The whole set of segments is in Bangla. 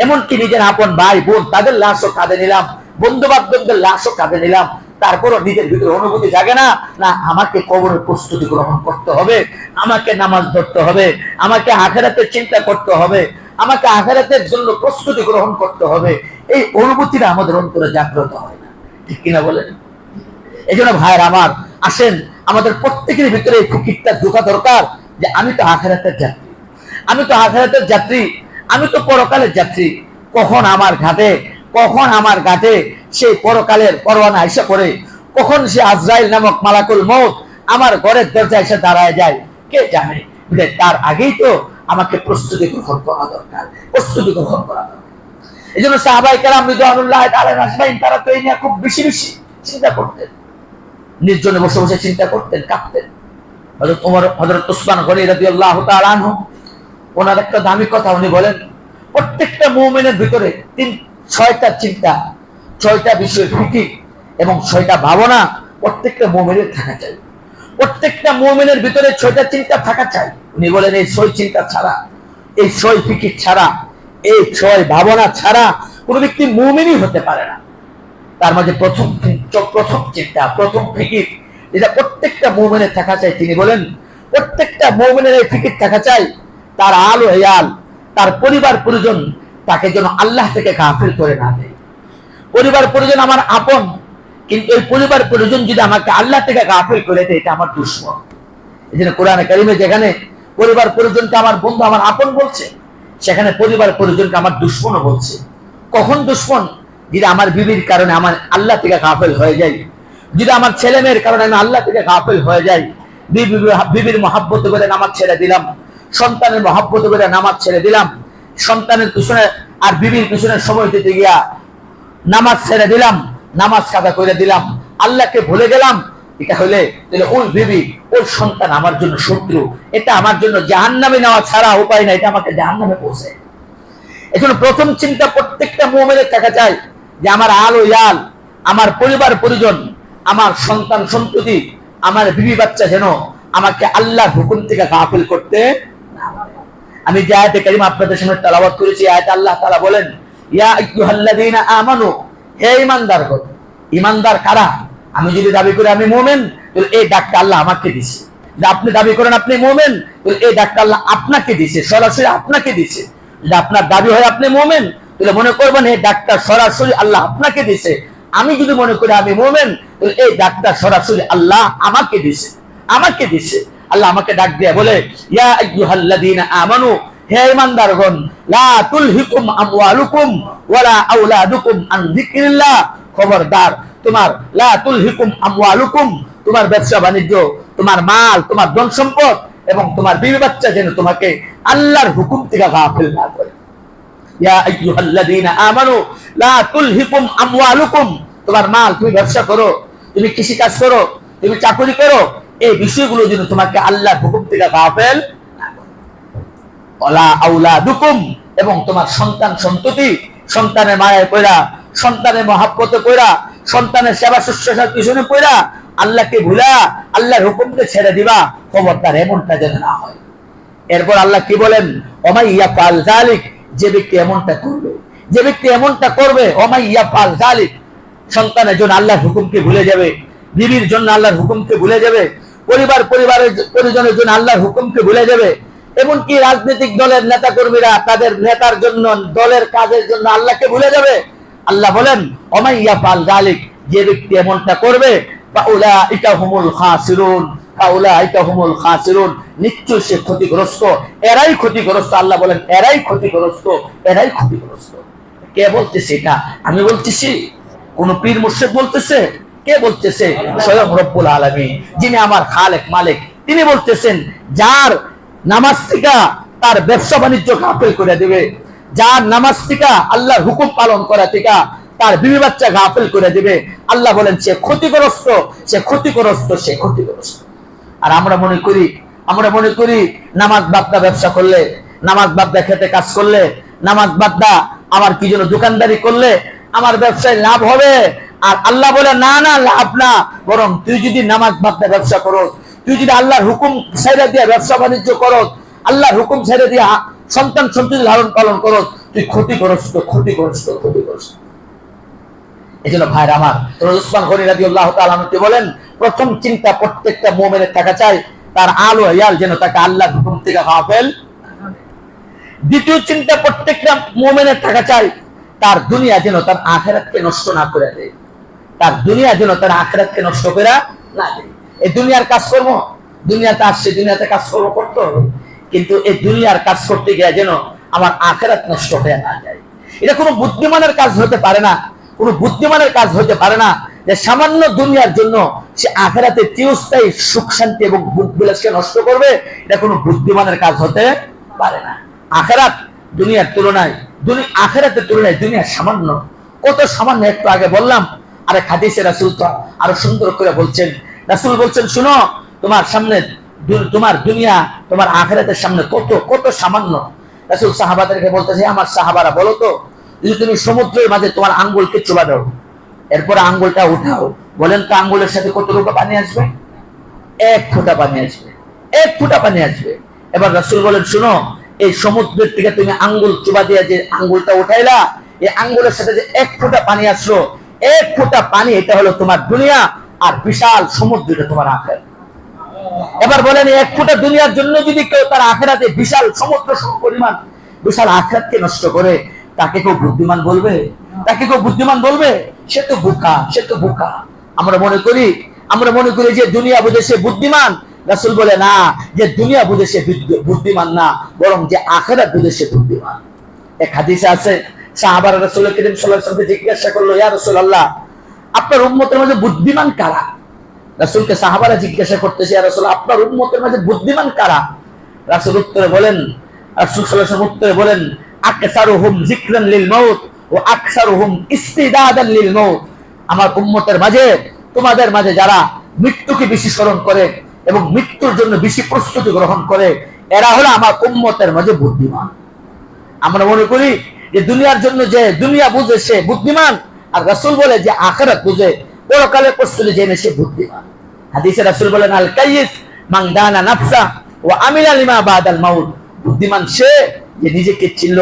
এমনকি নিজের আপন ভাই, বোন, তাদের লাশও কাঁধে নিলাম। বন্ধু বান্ধবদের লাশও কাঁধে নিলাম। তারপরও নিজের ভিতরে অনুভূতি জাগে না। না, আমাকে কবরের প্রস্তুতি গ্রহণ করতে হবে। আমাকে নামাজ ধরতে হবে। আমাকে আখেরাতের চিন্তা করতে হবে। আমাকে আখেরাতের জন্য প্রস্তুতি গ্রহণ করতে হবে। এই অনুভূতিটা আমাদের অন্তরে জাগ্রত হয় না। ঠিক কিনা বলেন? এই জন্য ভাইয়ের আমার, আসেন, আমাদের প্রত্যেকের ভিতরে এই ফকিরটা ঢোকা দরকার যে আমি তো আখেরাতের যাত্রী। আমি তো আখেরাতের যাত্রী। আমি তো পরকালের যাত্রী কখন আমার ঘাটে, কখন আমার ঘাটে সেই পরকালের পরোয়ানা এসে পড়ে। কখন সে আজরাইল নামক মালাকুল মৌত আমার ঘরের দরজা এসে দাঁড়ায় যায়। কে জানে? তার আগেই তো আমাকে প্রস্তুতি গ্রহণ করা দরকার। প্রস্তুতি গ্রহণ করা দরকার। এই জন্য সাহাবাই কালাম রিদওয়ানুল্লাহ তাআলা আজমাইন, তারা তো এই নিয়ে খুব বেশি বেশি চিন্তা করতেন। নির্জনে বসে বসে চিন্তা করতেন, কাঁপতেন। হযরত ওমর হযরত উসমান গনি রাদিয়াল্লাহু তাআলা আনহু ওনার একটা দামি কথা উনি বলেন, প্রত্যেকটা মুমিনের ভিতরে তিন, ছয়টা চিন্তা, ছয়টা বিষয় ফিকির এবং ছয়টা ভাবনা প্রত্যেকটা মুমিনের থাকা চাই। প্রত্যেকটা মুমিনের ভিতরে ছয়টা চিন্তা থাকা চাই। উনি বলেন, এই ছয় চিন্তা ছাড়া, এই ছয় ফিকির ছাড়া, এই ছয় ভাবনা ছাড়া কোনো ব্যক্তি মুমিনই হতে পারে না। তার মাঝে প্রথম প্রথম চিন্তা, প্রথম ফিকির যেটা প্রত্যেকটা মুমিনের থাকা চাই। তিনি বলেন, প্রত্যেকটা মুমিনের এই ফিকির থাকা চাই তার আলো হেয়াল, তার পরিবার পরিজন তাকে যেন আল্লাহ থেকে গাফিল করে না দেয়। পরিবার পরিজন আমার আপন, কিন্তু ওই পরিবার পরিজন যদি আমাকে আল্লাহ থেকে গাফিল করে দেয়, এটা আমার দুশ্মন। এই জন্য কোরআনে কারিমে যেখানে পরিবার পরিজনকে আমার বন্ধু আমার আপন বলছে, সেখানে পরিবার পরিজনকে আমার দুশ্মনও বলছে। কখন দুশ্মন? যদি আমার বিবির কারণে আমার আল্লাহ থেকে গাফেল হয়ে যায়, যদি আমার ছেলে মেয়ের কারণে আমি আল্লাহ থেকে গাফেল হয়ে যাই বিবির মহাব্বত করে আমার ছেড়ে দিলাম। সন্তানের মহাব্বত করে নামাজ ছেড়ে দিলাম। সন্তানের পিছনে আর বিবির পিছনে সময় দিতে গিয়া নামাজ ছেড়ে দিলাম, নামাজ কাদা করে দিলাম। আল্লাহকে ভুলে গেলাম, এটা হলে তাহলে ওই বিবি, ওই সন্তান আমার জন্য শত্রু। এটা আমার জন্য জাহান নামে নেওয়া ছাড়া উপায় নাই, এটা আমাকে জাহান নামে পৌঁছে। এজন্য প্রথম চিন্তা প্রত্যেকটা মোমেনের থাকা চাই যে আমার আলো ইয়াল, আমার পরিবার পরিজন, আমার সন্তান সন্ততি, আমার বিবি বাচ্চা যেন আমাকে আল্লাহর হুকুম থেকে গাফিল করতে না। আমি যে আয়াতে কারিমা আপনাদের সামনে তেলাওয়াত করেছি আয়াতে আল্লাহ তাআলা বলেন আমি যদি দাবি করি আমি মুমিন এই আল্লাহ আমাকে দিছে। আপনি দাবি করেন আপনি মুমিন এই আল্লাহ আপনাকে দিছে, সরাসরি আপনাকে দিছে। যদি আপনার দাবি হয় আপনি মুমিন, তাহলে মনে করবেন এই ডাকটা সরাসরি আল্লাহ আপনাকে দিছে। আমি যদি মনে করি আমি মোমেন এই ডাকটা সরাসরি আল্লাহ আমাকে দিছে আমাকে দিছে। আল্লাহ আমাকে ডাক দিয়ে বলে, ইয়া আইয়ুহাল্লাযীনা আমানু, হে ঈমানদারগণ, লা তুলহিকুম আমওয়ালুকুম ওয়ালা আওলাদুকুম আন যিকরিল্লাহ। খবরদার, তোমার লা তুলহিকুম আমওয়ালুকুম, তোমার ব্যবসা বাণিজ্য, তোমার মাল, তোমার ধন সম্পদ এবং তোমার বিবি বাচ্চা যেন তোমাকে আল্লাহর হুকুম থেকে গাফিল না করে। ইয়া আইয়ুহাল্লাযীনা আমানু, লা তুলহিকুম আমওয়ালুকুম, তোমার মাল তুমি ব্যবসা করো, তুমি কৃষি কাজ করো, তুমি চাকরি করো এই বিষয়গুলো যেন তোমাকে আল্লাহর হুকুম থেকে গাফেল না করে। ওয়ালা আওলাদুকুম এবং তোমার সন্তান সন্ততি, সন্তানের মায়ের পয়রা সন্তানের মহাব্বতে পয়রা সন্তানের সেবা শুশ্রূষার পিছনে পয়রা আল্লাহকে ভুলা, আল্লাহর হুকুমকে ছেড়ে দিবা, খবরদার এমনটা যেন না হয় এরপর আল্লাহ কি বলেন ওমাইয়া পাল জালিক যে ব্যক্তি এমনটা করবে, যে ব্যক্তি এমনটা করবে ওমাইয়া পাল জালিক সন্তানের জন্য আল্লাহর হুকুমকে ভুলে যাবে, বিবির জন্য আল্লাহর হুকুমকে ভুলে যাবে পরিবার, পরিবারের পরিজনের জন্য আল্লাহর হুকুমকে ভুলে যাবে। এমনকি রাজনৈতিক দলের নেতা কর্মীরা তাদের নেতার জন্য, দলের কাজের জন্য আল্লাহকে ভুলে যাবে। আল্লাহ বলেন ওমাইয়া পাল জালিক যে ব্যক্তি এমনটা করবে, ফাউলাইকা হুমুল খাসিরুন হুমুল খাসিরুন। নিশ্চয় সে ক্ষতিগ্রস্ত, এরাই ক্ষতিগ্রস্ত। আল্লাহ বলেন, এরাই ক্ষতিগ্রস্ত এরাই ক্ষতিগ্রস্ত। কে বলতেছে এটা? আমি বলতেছি, কোন পীর মুর্শিদ বলতেছে কে বলতেছে? স্বয়ং রব্বুল আলামিন। যিনি আমার খালেক মালিক, তিনি বলতেছেন, যার নামাজ থেকে তার ব্যবসা বাণিজ্য গাফেল করে দেবে, যার নামাজ থেকে আল্লাহর হুকুম পালন করা থেকে তার বিবি বাচ্চা গাফেল করে দিবে, আল্লাহ বলেন, সে ক্ষতিগ্রস্ত সে ক্ষতিগ্রস্ত সে ক্ষতিগ্রস্ত। আর আমরা মনে করি, আমরা মনে করি, নামাজ বাদ্দা ব্যবসা করলে, নামাজ বাদ্দা খেতে কাজ করলে, নামাজ বাদ্দা আমার কি যেন দোকানদারি করলে, আমার ব্যবসায় লাভ হবে আর আল্লাহ বলে, না না, লাভ না। বরং তুই যদি নামাজ বাদ্দা ব্যবসা করো তুই যদি আল্লাহর হুকুম ছেড়ে দিয়ে ব্যবসা বাণিজ্য করো আল্লাহর হুকুম ছেড়ে দিয়ে সন্তান সন্ততি ধারণ পালন করো তুই ক্ষতিগ্রস্ত ক্ষতিগ্রস্ত ক্ষতিগ্রস্ত। এই জন্য ভাইরা আমার উসমান গনি রাজি আল্লাহ তালামকে বলেন, প্রথম চিন্তা প্রত্যেকটা মোমেনের টাকা চাই, তার আলো ইয়াল যেন তাকে আল্লাহ হুকুম থেকে হাফেল দ্বিতীয় চিন্তা প্রত্যেকটা মোমেনের টাকা চাই, তার দুনিয়া যেন তার আখেরাতকে নষ্ট না করে দেয়। তার দুনিয়া যেন তার আখেরাতকে নষ্ট করে না এই দুনিয়ার কাজকর্ম দুনিয়াতে আসছে, দুনিয়াতে কাজকর্ম করতে হবে। কিন্তু এই দুনিয়ার কাজ করতে গিয়ে যেন আমার আখেরাত নষ্ট হয়ে না যায়। এটা কোনো বুদ্ধিমানের কাজ হতে পারে না। কোনো বুদ্ধিমানের কাজ হতে পারে না যে সামান্য দুনিয়ার জন্য সে আখেরাতে চিরস্থায়ী সুখ, শান্তি এবং বিলাসকে নষ্ট করবে। এটা কোনো বুদ্ধিমানের কাজ হতে পারে না। আখেরাত দুনিয়ার তুলনায়, দুনি, আখেরাতের তুলনায় দুনিয়া সামান্য। কত সামান্য একটু আগে বললাম আরে খাদিসে রাসুল তো আরও সুন্দর করে বলছেন, রাসুল বলছেন, শুনো, তোমার সামনে তোমার দুনিয়া, তোমার আখেরাতের সামনে কত কত সামান্য। রাসুল সাহাবাদেরকে বলতেছে, আমার সাহাবারা বলো তো, যদি তুমি সমুদ্রের মাঝে তোমার আঙ্গুলকে চোবা দাও এরপর আঙ্গুলটা উঠাও, বলেন তো আঙ্গুলের সাথে কত কতটুকু পানি আসবে? এক ফোঁটা পানি আসবে, এক ফোঁটা পানি আসবে। এবার রাসুল বলেন, শুনো, এই সমুদ্রের থেকে তুমি আঙ্গুল চুবা দিয়ে যে আঙ্গুলটা উঠাইলা, এই আঙ্গুলের সাথে যে এক ফোঁটা পানি আসলো এক ফোঁটা পানি, এটা হলো তোমার দুনিয়া আর বিশাল সমুদ্র এটা তোমার আখের এবার বলেন, এক ফোঁটা দুনিয়ার জন্য যদি কেউ তার আখেরাতে বিশাল সমুদ্র সম পরিমাণ, বিশাল আখেরাতকে নষ্ট করে, তাকে কেউ বুদ্ধিমান বলবে? তাকে কেউ বুদ্ধিমান বলবে? সে তো বোকা, সে তো বোকা। আমরা মনে করি, আমরা মনে করি যে দুনিয়া বুঝে সে বুদ্ধিমান। রাসুল বলে, না, যে দুনিয়া বুঝে সে বুদ্ধিমান না, বরং যে আখেরাত বুঝে সে বুদ্ধিমান। এক হাদিসে আছে সাহাবার করিম জিজ্ঞাসা করল, ইয়া আপনার বুদ্ধিমান কারা? সাহাবারা জিজ্ঞাসা করতেছে, ইয়া আপনার বুদ্ধিমান কারা? উত্তরে বলেন বলেন লিল আকসারুহুম ইস্তিদাদান লিল আমার উম্মতের মাঝে, তোমাদের মাঝে যারা মৃত্যুকে বেশি স্মরণ করে এবং মৃত্যুর জন্য বেশি প্রস্তুতি গ্রহণ করে, এরা হলো আমার উম্মতের মাঝে বুদ্ধিমান। আমরা মনে করি যে দুনিয়ার জন্য যে দুনিয়া বুঝে সে বুদ্ধিমান, আর রাসূল বলে যে আখিরাত বুঝে। পরকালের প্রস্তুতি জেনে সে বুদ্ধিমান। হাদিসে রাসূল বলেন, আল কাইয়িস মান দানা নাফসা ওয়া আমিলা লিমা বাদাল মাউত। বুদ্ধিমান সে যে নিজেকে চিনল,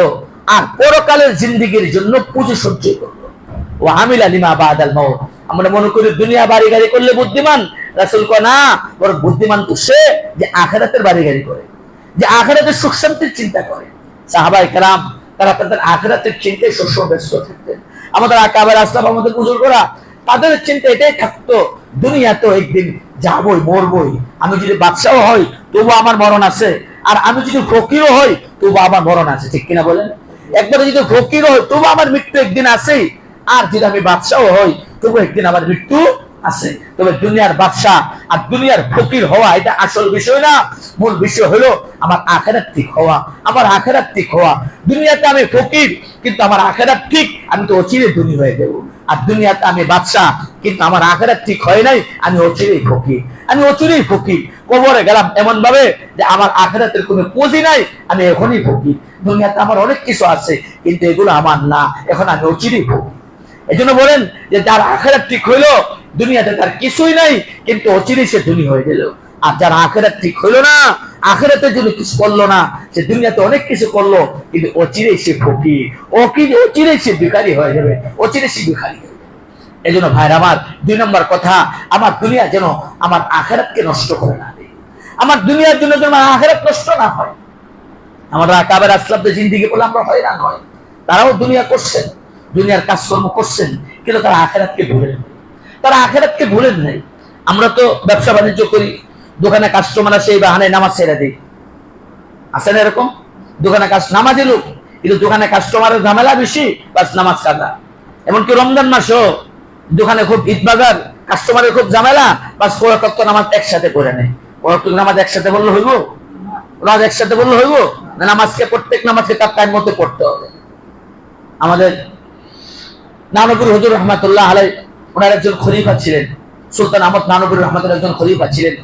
আর পরকালের জিন্দেগীর জন্য পুঁজি সঞ্চয় করল। ও আমিলা লিমা বাদাল মাউত। আমরা মনে করি দুনিয়া বাড়ি গাড়ি করলে বুদ্ধিমান। রাসুল কয়, না বড় বুদ্ধিমান তো সে যে আখেরাতের বাড়ি গাড়ি করে, যে আখেরাতের সুখ শান্তির চিন্তা করে। সাহাবাই কালাম তারা তাদের আখেরাতের চিন্তায় শস্য ব্যস্ত থাকতেন। আমাদের আকাবের আসলাম, আমাদের বুজুর্গরা, তাদের চিন্তা এটাই থাকতো দুনিয়া তো একদিন যাবই, মরবই। আমি যদি বাদশাহ হই তবু আমার মরণ আছে। আর আমি যদি ফকিরও হই তবু আমার মরণ আছে। ঠিক কিনা বলেন? একবারে যদি ফকিরও হই তবু আমার মৃত্যু একদিন আছেই। আর যদি আমি বাদশাহ হই তবু একদিন আমার মৃত্যু আছে। তবে দুনিয়ার বাদশাহ আর দুনিয়ার ফকির হওয়া এটা আসল বিষয় না। মূল বিষয় হলো আমার আখেরাত ঠিক হওয়া। আমার আখেরাত ঠিক হওয়া। দুনিয়াতে আমি ফকির, কিন্তু আমার আখেরাত ঠিক, আমি তো অচিরে ধনী হয়ে দেব আর দুনিয়াতে আমি বাদশাহ, কিন্তু আমার আখেরাত ঠিক হয় নাই, আমি অচিরেই ফকির। আমি অচিরেই ফকির। কবরে গেলাম এমন ভাবে যে আমার আখেরাতের কোনো পুঁজি নাই, আমি এখনই ফকির। দুনিয়াতে আমার অনেক কিছু আছে, কিন্তু এগুলো আমার না। এখন আমি অচিরেই ফকির। এই জন্য বলেন যে যার আখেরাত ঠিক হইল, দুনিয়াতে তার কিছুই নাই, কিন্তু অচিরে সে ধনী হয়ে গেল। আর যার আখেরাত ঠিক হইল না আখেরাতের জন্য কিছু করল না, সে দুনিয়াতে অনেক কিছু করল, কিন্তু অচিরে সে ফকির। অকির অচিরে সে ভিখারি হয়ে যাবে অচিরে সে ভিখারি। এই জন্য ভাইর আমার, দুই নম্বর কথা, আমার দুনিয়া যেন আমার আখেরাতকে নষ্ট করে না আমার দুনিয়ার জন্য যেন আমার আখেরাত নষ্ট না হয়। আমরা কাবের আসলামদের জিন্দিগি বলে আমরা হয়রান হয়। তারাও দুনিয়া করছেন। দুনিয়ার কাজকর্ম করছেন, কিন্তু তারা আখেরাতকে ভুলেন তারা আখেরাতকে ভুলেন নাই। আমরা তো ব্যবসা বাণিজ্য করি, দোকানে কাস্টমার আসে, এই বাহানে নামাজ ছেড়ে দিই। আছে না এরকম? দোকানে কাজ নামাজই লোক। কিন্তু দোকানে কাস্টমারের ঝামেলা বেশি, বাস নামাজ কাদা এমনকি রমজান মাসও দোকানে খুব ঈদ বাজার কাস্টমারের খুব ঝামেলা, বাস কয়েকত্ব নামাজ একসাথে করে নেয়। কয়েকত্ব নামাজ একসাথে বললে হইব? নামাজ একসাথে বললে হইব? না নামাজকে প্রত্যেক নামাজকে তার টাইম মতো পড়তে হবে। আমাদের নানপুর হজুর রহমাতুল্লাহ আলাই ওনার একজন খলিফা ছিলেন। সুলতান আহমদ নানপুর রহমাতুল্লাহ একজন খলিফা ছিলেন।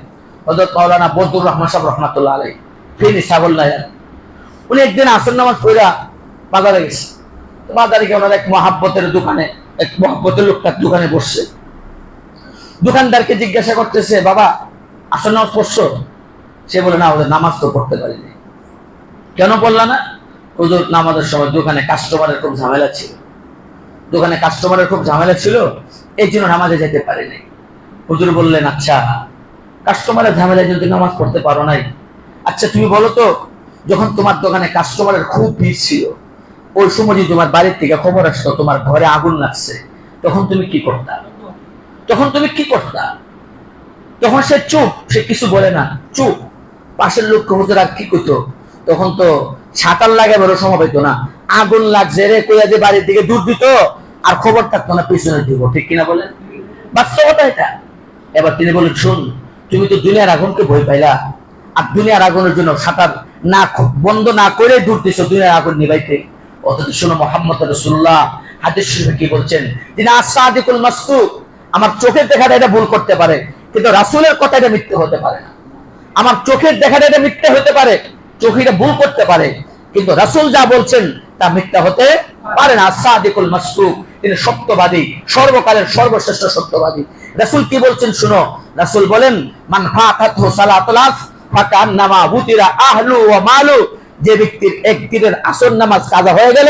হজরত মাওলানা বদুর রহমান সাহেব রহমাতুল্লাহ আলাই ফিনি সাবুল্লাহ উনি একদিন আসর নামাজ পড়া বাজারে গেছে। বাজারে গিয়ে ওনার এক মহাব্বতের দোকানে, এক মহাব্বতের লোকটার দোকানে বসছে। দোকানদারকে জিজ্ঞাসা করতেছে, বাবা, আসর নামাজ পড়ছো? সে বলে, না, ওদের নামাজ তো পড়তে পারিনি। কেন পড়লা না? হুজুর, নামাজের সময় দোকানে কাস্টমারের খুব ঝামেলা ছিল। দোকানে কাস্টমারের খুব ঝামেলা ছিল, এই জন্য নামাজে যেতে পারিনি। হুজুর বললেন আচ্ছা কাস্টমারের ঝামেলায় যদি নামাজ পড়তে পারো নাই আচ্ছা তুমি বলো তো, যখন তোমার দোকানে কাস্টমারের খুব ভিড় ছিল, ওই সময় তোমার বাড়ির থেকে খবর আসতো, তোমার ঘরে আগুন লাগছে, তখন তুমি কি করতা? তখন তুমি কি করতা? তখন সে চুপ, সে কিছু বলে না, চুপ। পাশের লোক কি করতো তখন তো ছাতার লাগে বড় সময় পেতো না। আগুন লাগছে রে, কইয়া যে বাড়ির দিকে দূর দিত, আর খবর থাকতো না, পিছনে দিব ঠিক কিনা বলেন? বাস্তবতা এটা। এবার তিনি বলেন, শুন, তুমি তো দুনিয়ার আগুনকে ভয় পাইলা, আর দুনিয়ার আগুনের জন্য সাঁতার না বন্ধ না করে দূর দিছো দুনিয়ার আগুন নিবাইতে অথচ শুনো, মোহাম্মদ রসুল্লাহ হাদিস কি বলছেন? যিনি আসাদিকুল মাসতুক আমার চোখের দেখাটা এটা ভুল করতে পারে, কিন্তু রাসূলের কথা এটা মিথ্যে হতে পারে না। আমার চোখের দেখাটা এটা মিথ্যে হতে পারে, চোখে এটা ভুল করতে পারে, কিন্তু রাসূল যা বলছেন তা মিথ্যা হতে পারে না। সাদিকুল মাসতুক তিনি সত্যবাদী, সর্বকালের সর্বশ্রেষ্ঠ সত্যবাদী। রাসূল কি বলছেন শুনো? রাসূল বলেন, মান ফাতাতহু সালাতুল আস ফাকান্নামা বুতিরা আহলু ওয়া মালু। যে ব্যক্তির এক দিনের আসর নামাজ কাজা হয়ে গেল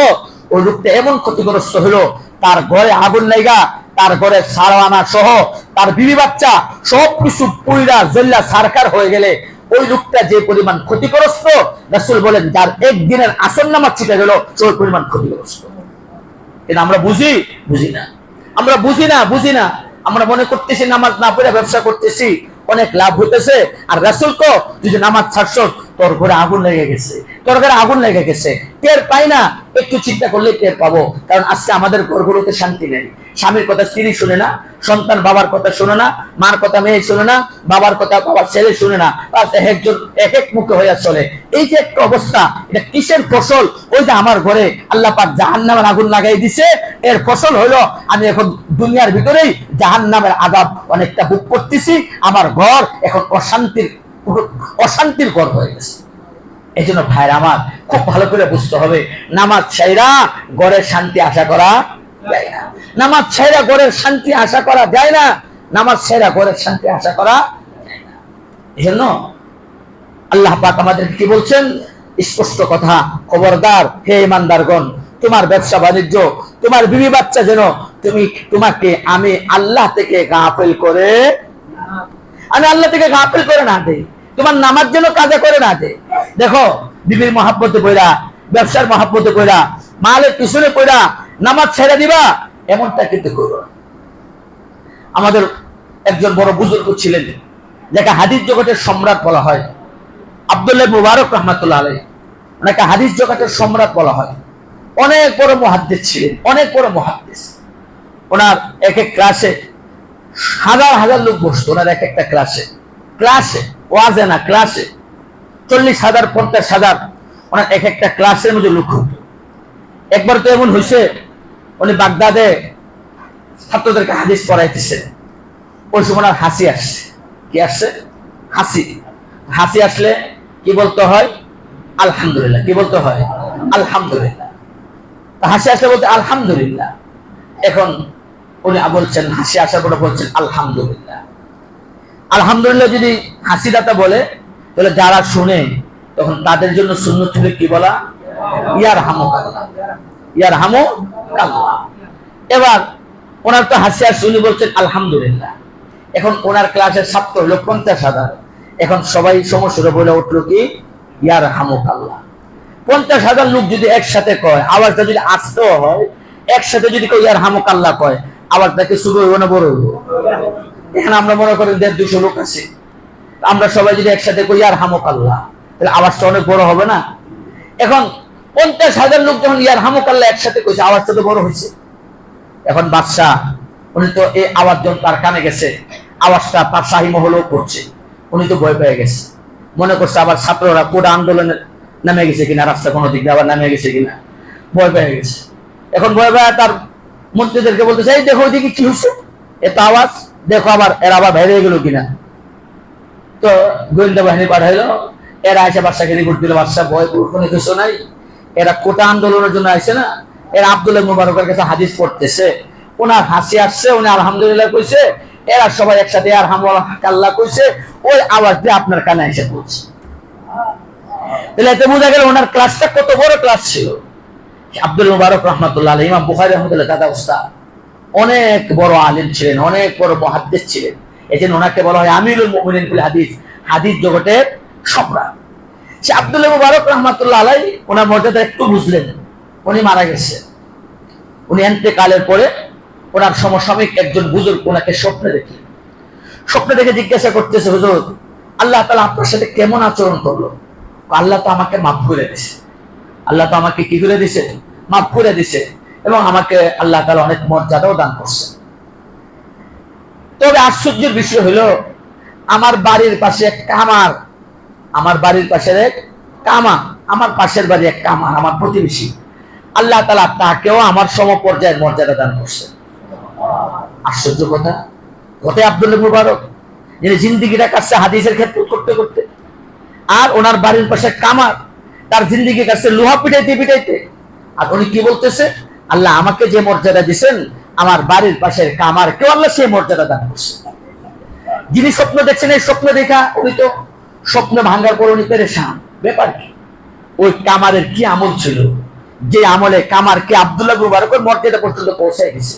ওই লোকটা এমন ক্ষতিগ্রস্ত হলো, তার ঘরে আগুন লাইগা, তার ঘরে সারওয়ানা সহ, তার বিবি বাচ্চা সব কিছু পুইরা জল্লা সারকার হয়ে গেলে ওই লোকটা যে পরিমাণ ক্ষতিগ্রস্ত, রাসুল বলেন, যার একদিনের আসন নামাজ ছুটে গেল ওই পরিমাণ ক্ষতিগ্রস্ত। এটা আমরা বুঝি? বুঝি না। আমরা বুঝি না বুঝি না। আমরা মনে করতেছি নামাজ না পড়ে ব্যবসা করতেছি, অনেক লাভ হইতেছে। আর রাসুল কো তুই যে নামাজ ছাড়ছ তোর ঘরে আগুন লেগে গেছে, তোর ঘরে আগুন লেগে গেছে। টের পাই না, একটু চিন্তা করলে টের পাবো। কারণ আজকে আমাদের ঘরগুলোতে শান্তি নেই। স্বামীর কথা স্ত্রী শুনে না, সন্তান বাবার কথা শুনে না, মার কথা মেয়ে শুনে না, বাবার কথা বাবার ছেলে শুনে না একজন এক এক মুখে হইয়া চলে। এই যে একটা অবস্থা, এটা কিসের ফসল? ওই যে আমার ঘরে আল্লাহ পাক জাহান্নামের আগুন লাগাই দিছে। এর ফসল হলো, আমি এখন দুনিয়ার ভিতরেই জাহান্নামের আদাব অনেকটা বুক করতেছি। আমার ঘর এখন অশান্তির অশান্তির ঘর হয়ে গেছে। এই জন্য ভাইয়ের আমার, খুব ভালো করে বুঝতে হবে, নামাজ ছাইরা গড়ের শান্তি আশা করা যায় না। নামাজ ছাইরা গড়ের শান্তি আশা করা যায় না, নামাজ ছাইরা গড়ের শান্তি আশা করা এই জন্য আল্লাহ পাক আমাদের কি বলছেন? স্পষ্ট কথা, খবরদার, হে ইমানদারগণ তোমার ব্যবসা বাণিজ্য, তোমার বিবি বাচ্চা যেন তুমি, তোমাকে আমি আল্লাহ থেকে গাফিল করে আমি আল্লাহ থেকে গাফিল করে না দেই। তোমার নামাজ জন্য কাজে করে না দে দেখো, বিবির মহাব্বতে পড়া ব্যবসার মহাব্বতে পড়া মালের পিছনে পড়া নামাজ ছেড়ে দিবা, এমনটা কিন্তু করো। আমাদের একজন বড় বুজুর্গ ছিলেন, যাকে হাদিস জগতের সম্রাট বলা হয়। আব্দুল্লাহ মুবারক রহমাতুল্লাহ আলাই ওনাকে হাদিস জগতের সম্রাট বলা হয়। অনেক বড় মহাদ্দেশ ছিলেন, অনেক বড় মহাদ্দেশ ওনার এক এক ক্লাসে হাজার হাজার লোক বসতো, ওনার এক একটা ক্লাসে ক্লাসে ওয়াজে না ক্লাসে চল্লিশ হাজার, পঞ্চাশ হাজার ওনার এক একটা ক্লাসের মধ্যে লোক হতো। একবার তো এমন হয়েছে উনি বাগদাদে ছাত্রদেরকে হাদিস পড়াইতেছে। ওই সময় ওনার হাসি আসছে। কি আসছে? হাসি। হাসি আসলে কি বলতে হয়? আলহামদুলিল্লাহ। কি বলতে হয়? আলহামদুলিল্লাহ। হাসি আসলে বলতে আলহামদুলিল্লাহ। এখন উনি বলছেন, হাসি আসার পরে বলছেন, আলহামদুলিল্লাহ। আলহামদুলিল্লাহ যদি হাসি দাতা বলে, তাহলে যারা শুনে, তখন তাদের জন্য শূন্য ছিল কি বলা? ইয়ার হামো ইয়ার হামো এবার ওনার তো হাসি আসছে উনি বলছেন, আলহামদুলিল্লাহ। এখন ওনার ক্লাসের ছাত্র হলো পঞ্চাশ হাজার। এখন সবাই সমস্যাটা বলে উঠল কি? ইয়ার হামুক আল্লাহ। পঞ্চাশ হাজার লোক যদি একসাথে কয়, আওয়াজটা যদি আসতেও হয়, একসাথে যদি কেউ ইয়ার হামুক কাল্লা কয়, আওয়াজটা কি শুরু হইব না বড় হইব? এখানে আমরা মনে করি দেড় দুশো লোক আছে। আমরা সবাই যদি একসাথে কই ইয়ার হামুক আল্লাহ তাহলে আওয়াজটা অনেক বড় হবে না? এখন পঞ্চাশ হাজার লোক যখন ইয়ার হামুক আল্লাহ একসাথে কইছে আওয়াজটা তো বড় হয়েছে। এখন বাদশাহ, উনি তো এই আওয়াজ যখন তার কানে গেছে, আওয়াজটা তার শাহী মহলও করছে। উনি তো ভয় পেয়ে গেছে। মনে করছে আবার ছাত্ররা কোটা আন্দোলনে নামে গেছে কিনা, রাস্তা কোনো দিক আবার নামে গেছে কিনা। ভয় পেয়ে গেছে। এখন ভয় পেয়ে তার মন্ত্রীদেরকে বলতেছে, এই দেখো ওইদিকে কি হচ্ছে এত আওয়াজ? দেখো আবার এরা আবার বাইরে গেল কিনা? তো গোয়েন্দা বাহিনী পাঠাইলো, এরা এসে বাদশাকে রিপোর্ট দিল, বাদশাহ ভয় কোনো কিছু নাই। এরা কোটা আন্দোলনের জন্য আসে না, এরা আব্দুল্লাহ মুবারকের কাছে হাদিস পড়তেছে। ওনার হাসি আসছে, উনি আলহামদুলিল্লাহ কইছে, এরা সবাই একসাথে আর হামলা কাল্লা কইছে, ওই আওয়াজ দিয়ে আপনার কানে এসে পড়ছে। তাহলে এতে বোঝা গেল ওনার ক্লাসটা কত বড় ক্লাস ছিল। আব্দুল মুবারক রহমতুল্লাহ ইমাম বুখারী রহমতুল্লাহ দাদা উস্তাদ অনেক বড় আলিম ছিলেন, অনেক বড় মহাদ্দেশ ছিলেন। এই জন্য ওনাকে বলা হয় আমিরুল মুমিনিন হাদিস হাদিস জগতের সম্রাট। সে আব্দুল মুবারক রহমতুল্লাহ আলাই ওনার মর্যাদা একটু বুঝলেন, উনি মারা গেছে। উনি এন্তেকালের পরে ওনার সমসাময়িক একজন বুজুর্গ ওনাকে স্বপ্নে দেখি স্বপ্নে দেখে জিজ্ঞাসা করতেছে, হুজুর, আল্লাহ তালা আপনার সাথে কেমন আচরণ করল? আল্লাহ তো আমাকে মাফ করে দিছে। আল্লাহ তো আমাকে কি করে দিছে? মাফ করে দিছে। এবং আমাকে আল্লাহ তালা অনেক মর্যাদাও দান করছে তবে আশ্চর্যের বিষয় হলো, আমার বাড়ির পাশে এক কামার আমার বাড়ির পাশের এক কামা আমার পাশের বাড়ি এক কামার আমার প্রতিবেশী। আল্লাহ তালা তাকেও আমার সমপর্যায়ের মর্যাদা দান করছে আশ্চর্য কথা। কতে আব্দুল মুবারক, যিনি জিন্দিগিটা কাছে হাদিসের ক্ষেত্রে করতে করতে, আর ওনার বাড়ির পাশে কামার তার জিন্দিগি কাছে লোহা পিটাইতে পিটাইতে, আর উনি কি বলতেছে? আল্লাহ আমাকে যে মর্যাদা দিছেন আমার বাড়ির পাশের কামার কেউ আল্লাহ সেই মর্যাদা দান যিনি স্বপ্ন দেখছেন, এই স্বপ্ন দেখা উনি তো স্বপ্ন ভাঙ্গার পর উনি পেরেছান ব্যাপার কি? ওই কামারের কি আমল ছিল? যে আমলে কামারকে আবদুল্লাহ মর্যাদা পর্যন্ত পৌঁছায় গেছে।